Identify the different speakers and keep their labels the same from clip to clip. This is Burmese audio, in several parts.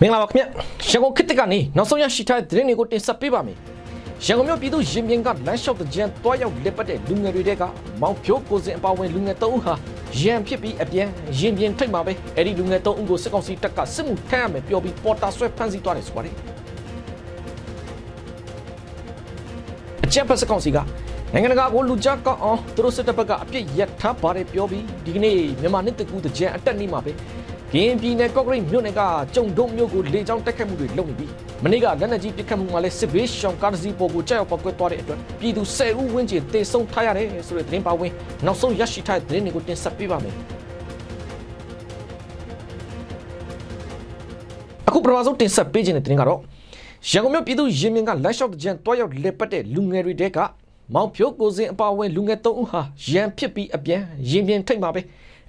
Speaker 1: မင်္ဂလာပါခင်ဗျရန်ကုန်ခေတ်တစ်ကနေနောက်ဆုံးရရှိထားတဲ့သတင်းတွေကိုတင်ဆက်ပေးပါမယ်ရန်ကုန်မြို့ပြည်သူရင်ပြင်ကလမ်းလျှောက်တဲ့ကြံတွားရောက်လက်ပတ်တဲ့လူငယ်တွေတဲကမောင်ဖြိုးကိုစင်အပါဝင်လူငယ်၃ဦးဟာရန်ဖြစ်ပြီးအပြန်ရင်ပြင်ထိတ်မှာပဲအဲ့ဒီလူငယ်၃ဦးကိုစစ်ကောင်စီတပ်ကစစ်မှုထမ်းရမယ်ပြောပြီးပေါ်တာဆွဲဖမ်းဆီးသွားတယ်ဆိုပါတယ်အကြံဖက်စစ်ကောင်စီကနိုင်ငံတကာကိုလူကြကောက်အောင်သူတို့စစ်တပ်ဘက်ကအပြစ်ရထားပါတယ်ပြောပြီးဒီကနေ့မြန်မာနှစ်တကူတကြံအတက်နေမှာပဲက ရင်ပြည်နယ်ကော့ကရိတ်မြို့နယ်ကကြုံဒုံမြို့ကိုလေကြောင်းတက်ခတ်မှုတွေလုပ်နေပြီးမနေ့ကလက်နက်ကြီးပစ်ခတ်မှုမှာလဲစစ်ဘေးရှောင်ကားတစ်စီးပေါ်ကိုကြောက်ရောက်ပောက်ကွဲသွားတဲ့အတွက်ပြည်သူ10ဦးဝန်းကျင်တေဆုံးထားရတယ်ဆိုတဲ့သတင်းပါဝင်နောက်ဆုံးရရှိထားတဲ့သတင်းတွေကိုတင်ဆက်ပေးပါမယ်အခုပထမဆုံးတင်ဆက်ပေးခြင်းတဲ့သတင်းကတော့ရန်ကုန်မြို့ပြည်သူရင်မြင်ကလမ်းလျှောက်တဲ့ကြံတွားရောက်လက်ပတ်တဲ့လူငယ်တွေတဲကမောင်ဖြိုးကိုစင်အပါဝင်လူငယ်၃ဦးဟာရန်ဖြစ်ပြီးအပြန်ရင်ပြင်ထိတ်မှာပဲ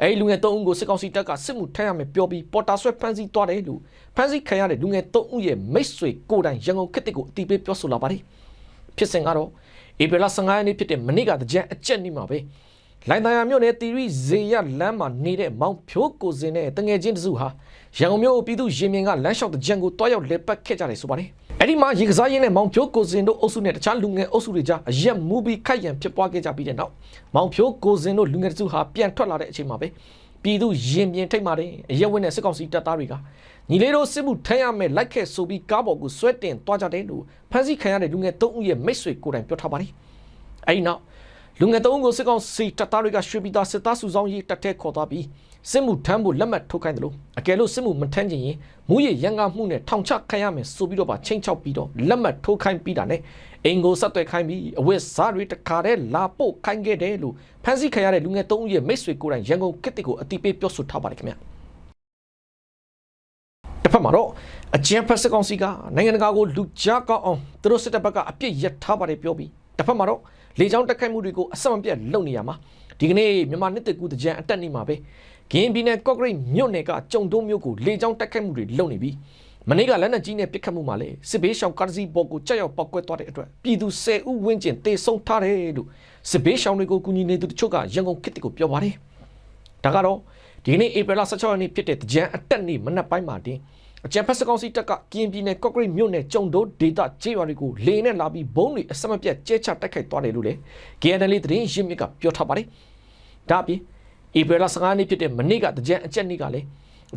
Speaker 1: အဲဒီလူငယ်၃ဦးကိုစစ်ကောင်စီတပ်ကစစ်မှုထမ်းရမယ်ပြောပြီးပေါ်တာဆွဲဖမ်းဆီးသွားတယ်လို့ဖမ်းဆီးခံရတဲ့လူငယ်၃ဦးရဲ့မိတ်ဆွေကိုယ်တိုင်ရန်ကုန်ခေတ်တစ်ကိုအတိပေးပြောဆိုလာပါတယ်ဖြစ်စဉ်ကတော့ဧပြီလ15ရက်နေ့ဖြစ်တဲ့မနေ့ကတကြံအကျက်နေ့မှာပဲလိုင်တယာမြို့နယ်တီရီဇေယလမ်းမှာနေတဲ့မောင်ဖြိုးကိုစင်နဲ့တငယ်ချင်းတစုဟာရန်ကုန်မြို့ပြည်သူရင်မြင်ကလမ်းလျှောက်တကြံကိုတွားရောက်လက်ပတ်ခဲ့ကြတယ်ဆိုပါတယ် အဲ့ဒီမှာရေကစားရင်းနဲ့မောင်ဖြိုးကိုစင်တို့အုပ်စုနဲ့တခြားလူငယ်အုပ်စုတွေကြားအရက်မူပြီးခိုက်ရန်ဖြစ်ပွားခဲ့ကြပြီးတဲ့နောက်မောင်ဖြိုးကိုစင်တို့လူငယ်တစုဟာပြန်ထွက်လာတဲ့အချိန်မှာပဲပြည်သူရင်ပြင်ထိတ်မာတဲ့အရက်ဝင်းနဲ့စစ်ကောင်စီတပ်သားတွေကညီလေးတို့စစ်မှုထမ်းရမယ်လိုက်ခဲ့ဆိုပြီးကားပေါ်ကိုဆွဲတင်သွားကြတယ်လို့ဖမ်းဆီးခံရတဲ့လူငယ်၃ဦးရဲ့မိတ်ဆွေကိုယ်တိုင်ပြောထားပါတယ်။အဲဒီနောက် လူငယ်၃ဦးကိုစစ်ကောင်စီတပ်သားတွေကရွှေပြည်သားစစ်သားစုဆောင်ရေးတပ်ထဲခေါ်သွားပြီးစစ်မှုထမ်းဖို့လက်မှတ်ထုတ်ခိုင်းတယ်လို့အကယ်လို့စစ်မှုမထမ်းချင်ရင်မူရရန်ကားမှုနဲ့ထောင်ချခံရမယ်ဆိုပြီးတော့ပါချင်းချောက်ပြီးတော့လက်မှတ်ထုတ်ခိုင်းပြီးတာနဲ့အင်ကိုဆက်သွယ်ခိုင်းပြီးအဝတ်စားတွေတခါတည်းလာပို့ခိုင်းခဲ့တယ်လို့ဖမ်းဆီးခံရတဲ့လူငယ်၃ဦးရဲ့မိတ်ဆွေကိုယ်တိုင်ရန်ကုန်ကစ်တစ်ကိုအတိပေးပြောဆိုထားပါတယ်ခင်ဗျာတစ်ဖက်မှာတော့အကြံဖက်စစ်ကောင်စီကနိုင်ငံတကာကိုလူကြားကောက်အောင်သူတို့စစ်တပ်ဘက်ကအပြစ်ရထားပါတယ်ပြောပြီးတစ်ဖက်မှာတော့ လေကြောင်းတက်ခိုက်မှုတွေကိုအဆက်မပြတ်လုပ်နေရမှာဒီကနေ့မြန်မာနှစ်တကူတကြံအတက်နေမှာပဲဂင်းပြည်နယ်ကော့ဂရိတ်မြို့နယ်ကကြုံတုံးမြို့ကိုလေကြောင်းတက်ခိုက်မှုတွေလုပ်နေပြီးမနေ့ကလက်နက်ကြီးနဲ့ပစ်ခတ်မှုမှာလေစစ်ဘေးရှောင်ကားစီဘော်ကိုကြောက်ရောက်ပောက်ကွဲသွားတဲ့အတွက်ပြည်သူ10ဦးဝန်းကျင်တေဆုံးထားတယ်လို့စစ်ဘေးရှောင်တွေကိုကူညီနေသူတချို့ကရန်ကုန်ခေတ်ကိုပြောပါတယ်ဒါကတော့ဒီနေ့ဧပြီလ16ရက်နေ့ဖြစ်တဲ့တကြံအတက်နေ့မနက်ပိုင်းမှာတင် အကြံဖက်စကောင်စီတပ်ကကရင်ပြည်နယ်ကော့ဂရိတ်မြို့နယ်ကြုံတိုးဒေတာကျေးရွာတွေကိုလေနဲ့လာပြီးဘုံတွေအဆက်မပြတ်ကျဲချတိုက်ခိုက်သွားတယ်လို့လေ KNL သတင်းရင်းမြစ်ကပြောထားပါတယ်ဒါအပြင်ဧပြီလ15နေ့ဖြစ်တဲ့မနေ့ကတကြံအကျက်နေ့ကလည်း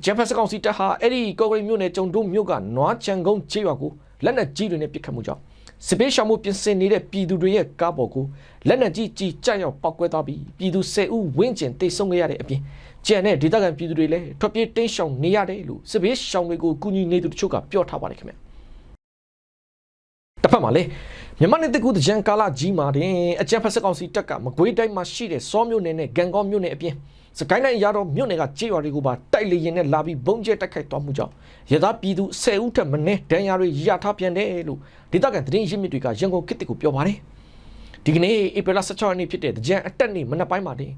Speaker 1: ဂျမ်ဖက်စကောင်စီတပ်ဟာအဲ့ဒီကော့ဂရိတ်မြို့နယ်ကြုံတိုးမြို့ကနွားချန်ကုန်းကျေးရွာကိုလက်နက်ကြီးတွေနဲ့ပစ်ခတ်မှုကြောင့် စစ်ပေးရှောင်မှုပြင်ဆင်နေတဲ့ပြည်သူတွေရဲ့ကားပေါ်ကိုလက်နက်ကြီးကြီးကြရောက်ပောက်ကွဲသွားပြီးပြည်သူ10ဦးဝန်းကျင်တိတ်ဆုံးခဲ့ရတဲ့အပြင်ကျန်တဲ့ဒေသခံပြည်သူတွေလည်းထွက်ပြေးတိမ်းရှောင်နေရတယ်လို့စစ်ပေးရှောင်တွေကိုကူညီနေသူတချို့ကပြောထားပါတယ်ခင်ဗျတစ်ဖက်မှာလည်း မြန်မာနယ်တကူတကြံကာလကြီးမှာတင်အကြံဖက်စကောင်စီတပ်ကမကွေးတိုင်းမှာရှိတဲ့စောမြို့နယ်နဲ့ဂံကောမြို့နယ်အပြင်စကိုင်းတိုင်းရတော့မြို့နယ်ကကြေးရွာတွေကိုပါတိုက်လေရင်နဲ့လာပြီးဘုံကျဲတိုက်ခိုက်သွားမှုကြောင့်ရသားပြည်သူ10ဦးထက်မနည်းဒဏ်ရာတွေရထားပြန်တယ်လို့ဒေသခံသတင်းရင်းမြစ်တွေကရန်ကုန်ခေတ်ကိုပြောပါတယ်ဒီကနေ့ဧပြီလ16ရက်နေ့ဖြစ်တဲ့တကြံအတက်နေ့မနက်ပိုင်းမှာတင်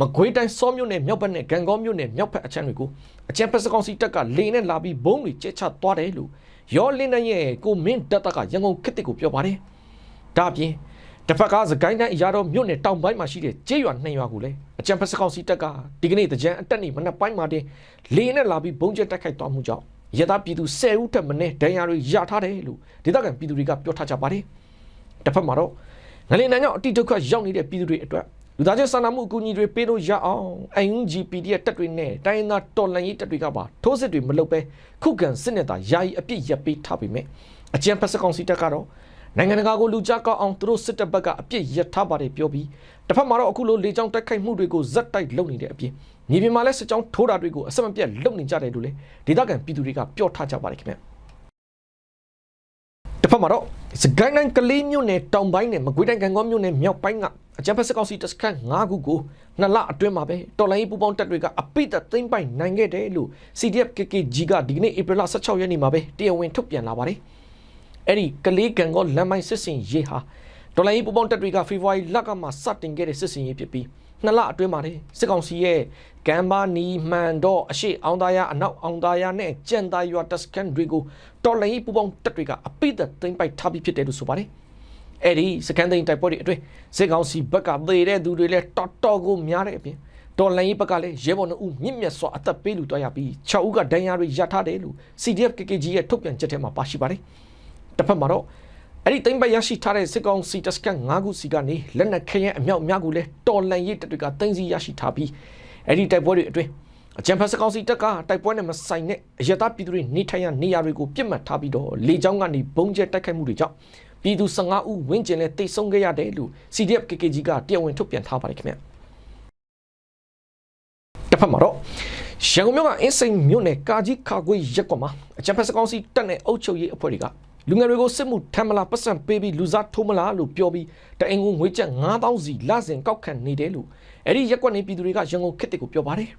Speaker 1: မကွေးတိုင်းစောမြို့နယ်မြောက်ဘက်နဲ့ဂံကောမြို့နယ်မြောက်ဘက်အချမ်းတွေကိုအကြံဖက်စကောင်စီတပ်ကလေနဲ့လာပြီးဘုံတွေကျဲချသွားတယ်လို့ရောလင်းတဲ့ရဲ့ကိုမင်းတပ်တပ်ကရန်ကုန်ခေတ်ကိုပြောပါတယ် ဒါအပြင်တစ်ဖက်ကစကိုင်းတိုင်းအရာတော်မြို့နယ်တောင်ပိုင်းမှာရှိတဲ့ကျေးရွာနှစ်ရွာကိုလည်းအကြံဖက်စကောင်စီတပ်ကဒီကနေ့တကြံအတက်နေ့မနက်ပိုင်းမှာတင်လေနဲ့လာပြီးဘုံကျဲတိုက်ခိုက်သွားမှုကြောင့်ရသပြည်သူ10ဦးထက်မနည်းဒဏ်ရာတွေရထားတယ်လို့ဒေသခံပြည်သူတွေကပြောထားကြပါတယ်တစ်ဖက်မှာတော့ငလင်နန်းကြောင့်အတိဒုက္ခရောက်နေတဲ့ပြည်သူတွေအတွက်လူသားချင်းစာနာမှုအကူအညီတွေပေးလို့ရအောင် UNGPD ရဲ့တပ်တွေနဲ့တိုင်းရင်းသားတော်လှန်ရေးတပ်တွေကပါထိုးစစ်တွေမလုပ်ဘဲခုခံစစ်နဲ့သာယာယီအပြစ်ရပ်ပေးထားပေမဲ့အကြံဖက်စကောင်စီတပ်ကတော့ နိုင်ငံတကာကိုလူကြကောက်အောင်သူတို့စစ်တပ်ဘက်ကအပြစ်ရထားပါတယ်ပြောပြီးတစ်ဖက်မှာတော့အခုလိုလေကြောင်းတိုက်ခိုက်မှုတွေကိုဇက်တိုက်လုပ်နေတဲ့အပြင်မြေပြင်မှာလည်းစစ်ကြောင်းထိုးတာတွေကိုအဆက်မပြတ်လုပ်နေကြတယ်လို့လေဒေသခံပြည်သူတွေကပြောထားကြပါတယ်ခင်ဗျတစ်ဖက်မှာတော့စကိုင်းတိုင်းကလေးမြို့နယ်တောင်ပိုင်းနဲ့မကွေးတိုင်းကံကောမြို့နယ်မြောက်ပိုင်းကအကြံဖက်စစ်ကောင်စီတပ်စခန်း၅ခုကိုနှစ်လအတွင်းမှာပဲတော်လိုင်းပူပေါင်းတပ်တွေကအပိတ်သိမ့်ပိုင်နိုင်ခဲ့တယ်လို့ CDF KKG ကဒီကနေ့ဧပြီလ16ရက်နေ့မှာပဲတရားဝင်ထုတ်ပြန်လာပါတယ် အဲ့ဒီကလေးကံကောလမ်းမိုင်းစစ်စင်ရေးဟာဒေါ်လာရေးပူပေါင်းတပ်တွေကဖေဖော်ဝါရီလကမှစတင်ခဲ့တဲ့စစ်စင်ရေးဖြစ်ပြီးနှစ်လအတွင်းမှာလေစစ်ကောင်စီရဲ့ကမ်ဘာနီမှန်တော့အရှိအောင်သားရအနောက်အောင်သားရနဲ့ကြံသားရွာတက်စကန်တွေကိုတော်လိုင်းပူပေါင်းတပ်တွေကအပိတ်သိမ့်ပိုက်ထားပြီးဖြစ်တယ်လို့ဆိုပါတယ်အဲ့ဒီစကန်သိန်းတိုက်ပွဲတွေအတွင်းစစ်ကောင်စီဘက်ကသေတဲ့သူတွေလည်းတော်တော်ကိုများတဲ့အပြင်တော်လန်ရေးဘက်ကလည်းရဲဘော်2ဦးမြင့်မြတ်စွာအသက်ပေးလူသွားရပြီး6ဦးကဒဏ်ရာတွေရထားတယ်လို့ CDF KKG ရဲ့ထုတ်ပြန်ချက်ထဲမှာပါရှိပါတယ် တစ်ဖက်မှာတော့အဲ့ဒီတိမ့်ပတ်ရရှိထားတဲ့စစ်ကောင်စီတပ်စခန်း9ခုစီကနေလက်နက်ခဲယမ်းအမြောက်အများကိုလည်းတော်လန်ရေးတပ်တွေကတင်စီရရှိထားပြီးအဲ့ဒီတိုက်ပွဲတွေအတွင်းအကြံဖက်စကောင်စီတပ်ကတိုက်ပွဲနဲ့မဆိုင်တဲ့အရတားပြည်သူတွေနေထိုင်ရနေရာတွေကိုပြစ်မှတ်ထားပြီးတော့လေကြောင်းကနေဘုံကျဲတိုက်ခိုက်မှုတွေကြောင့်ပြည်သူ15ဦးဝန်းကျင်လည်းတိတ်ဆုံးခဲ့ရတယ်လို့ CDF KKG ကတရားဝင်ထုတ်ပြန်ထားပါတယ်ခင်ဗျတစ်ဖက်မှာတော့ရန်ကုန်မြို့ကအင်းစိန်မြို့နယ်ကာကြီးခါခွေရက်ကွက်မှာအကြံဖက်စကောင်စီတပ်နဲ့အုပ်ချုပ်ရေးအဖွဲ့တွေက လူငယ်တွေကိုစစ်မှုထမ်းမလားပတ်စံပေးပြီးလူစားထိုးမလားလို့ပြောပြီးတအင်ကိုငွေကျပ်9000စီလစဉ်ကောက်ခံနေတယ်လို့အဲ့ဒီရက်ကွက်နေပြည်သူတွေကရန်ကုန်ခေတ်တစ်ကိုပြောပါတယ်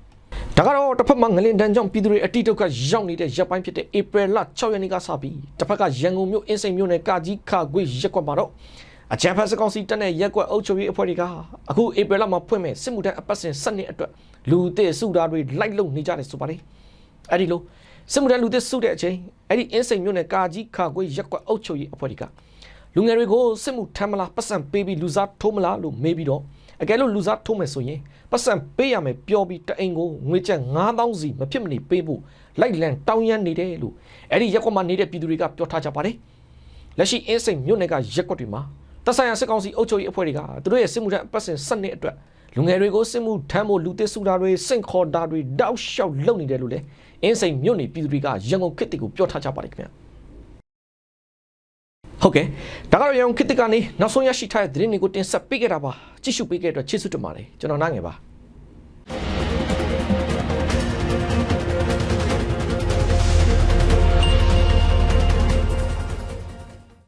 Speaker 1: ဒါကတော့တစ်ဖက်မှာငလင်တန်းကြောင့်ပြည်သူတွေအတိတုတ်ကရောက်နေတဲ့ရက်ပိုင်းဖြစ်တဲ့ဧပြီလ6ရက်နေ့ကစပြီးတစ်ဖက်ကရန်ကုန်မြို့အင်းစိန်မြို့နယ်ကာကြီးခါခွေရက်ကွက်မှာတော့အချမ်းဖတ်စကောင်စီတက်တဲ့ရက်ကွက်အုပ်ချုပ်ရေးအဖွဲ့တွေကအခုဧပြီလမှာဖွင့်မဲ့စစ်မှုထမ်းအပတ်စဉ်7နှစ်အတွက်လူအသေးစုသားတွေလိုက်လုံနေကြတယ်ဆိုပါတယ်အဲ့ဒီလို စစ်မှုထမ်းလူသစ်စုတဲ့အချိန်အဲ့ဒီအင်းစိန်မြို့နယ်ကာကြီးခါခွေရက်ကွက်အုပ်ချုပ်ရေးအဖွဲ့တွေကလူငယ်တွေကိုစစ်မှုထမ်းမလားပတ်စံပေးပြီးလူစားထိုးမလားလို့မေးပြီးတော့အကယ်လို့လူစားထိုးမယ်ဆိုရင်ပတ်စံပေးရမယ်ပြောပြီးတအိမ်ကိုငွေကျပ်9000စီမဖြစ်မနေပေးဖို့လိုက်လံတောင်းရမ်းနေတယ်လို့အဲ့ဒီရက်ကွက်မှာနေတဲ့ပြည်သူတွေကပြောထားကြပါတယ်လက်ရှိအင်းစိန်မြို့နယ်ကရက်ကွက်တွေမှာတပ်ဆိုင်ရာစစ်ကောင်စီအုပ်ချုပ်ရေးအဖွဲ့တွေကသူတို့ရဲ့စစ်မှုထမ်းအပတ်စဉ်7နှစ်အတွက် လူငယ်တွေကိုစစ်မှုထမ်းဖို့လူသစ်စုတာတွေစင့်ခေါ်တာတွေတောက်လျှောက်လုပ်နေတယ်လို့လည်းအင်းစိန်မြို့နယ်ပြည်သူတွေကရန်ကုန်ခေတ်တီကိုပြောထားကြပါတယ်ခင်ဗျာဟုတ်ကဲ့ဒါကတော့ရန်ကုန်ခေတ်တီကနေနောက်ဆုံးရရှိထားတဲ့သတင်းတွေကိုတင်ဆက်ပေးခဲ့တာပါကြည့်ရှုပေးခဲ့တဲ့အတွက်ကျေးဇူးတင်ပါတယ်ကျွန်တော်နားငယ်ပါ